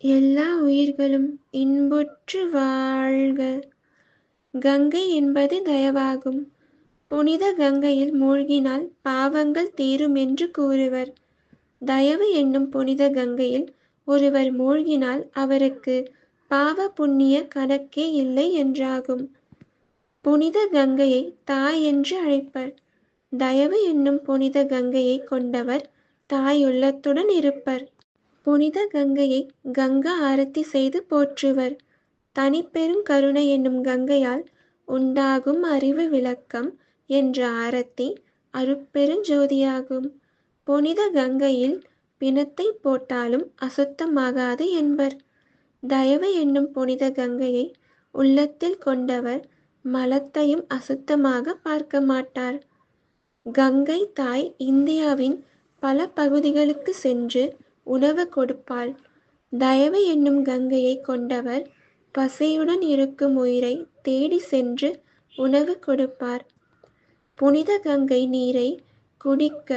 எல்லா உயிர்களும் இன்புற்று வாழ்க. கங்கை என்பது தயவாகும். புனித கங்கையில் மூழ்கினால் பாவங்கள் தீரும் என்று கூறுவர். தயவு என்னும் புனித கங்கையில் ஒருவர் மூழ்கினால் அவருக்கு பாவ புண்ணிய கணக்கே இல்லை என்றாகும். புனித கங்கையை தாய் என்று அழைப்பர். தயவு என்னும் புனித கங்கையை கொண்டவர் தாயுள்ளத்துடன் இருப்பர். புனித கங்கையை கங்கா ஆரத்தி செய்து போற்றுவர். தனிப்பெரும் கருணை என்னும் கங்கையால் உண்டாகும் அறிவு விளக்கம் என்ற ஆரத்தி அருட்பெருஞ்சோதியாகும் புனித கங்கையில் பிணத்தை போட்டாலும் அசுத்தமாகாது என்பர். தயவு என்னும் புனித கங்கையை உள்ளத்தில் கொண்டவர் மலத்தையும் அசுத்தமாக பார்க்க மாட்டார். கங்கை தாய் இந்தியாவின் பல பகுதிகளுக்கு சென்று உணவு கொடுப்பாள். தயவு என்னும் கங்கையை கொண்டவர் பசியுடன் இருக்கும் உயிரை தேடி சென்று உணவு கொடுப்பார். புனித கங்கை நீரை குடிக்க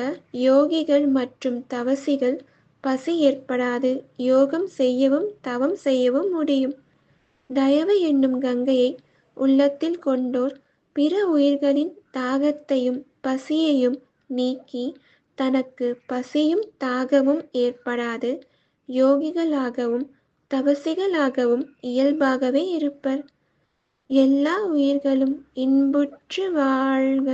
யோகிகள் மற்றும் தவசிகள் பசி ஏற்படாது. யோகம் செய்யவும் தவம் செய்யவும் முடியும். தயவு என்னும் கங்கையை உள்ளத்தில் கொண்டோர் பிற உயிர்களின் தாகத்தையும் பசியையும் நீக்கி தனக்கு பசியும் தாகமும் ஏற்படாது. யோகிகளாகவும் தவசிகளாகவும் இயல்பாகவே இருப்பர். எல்லா உயிர்களும் இன்புற்று வாழ்க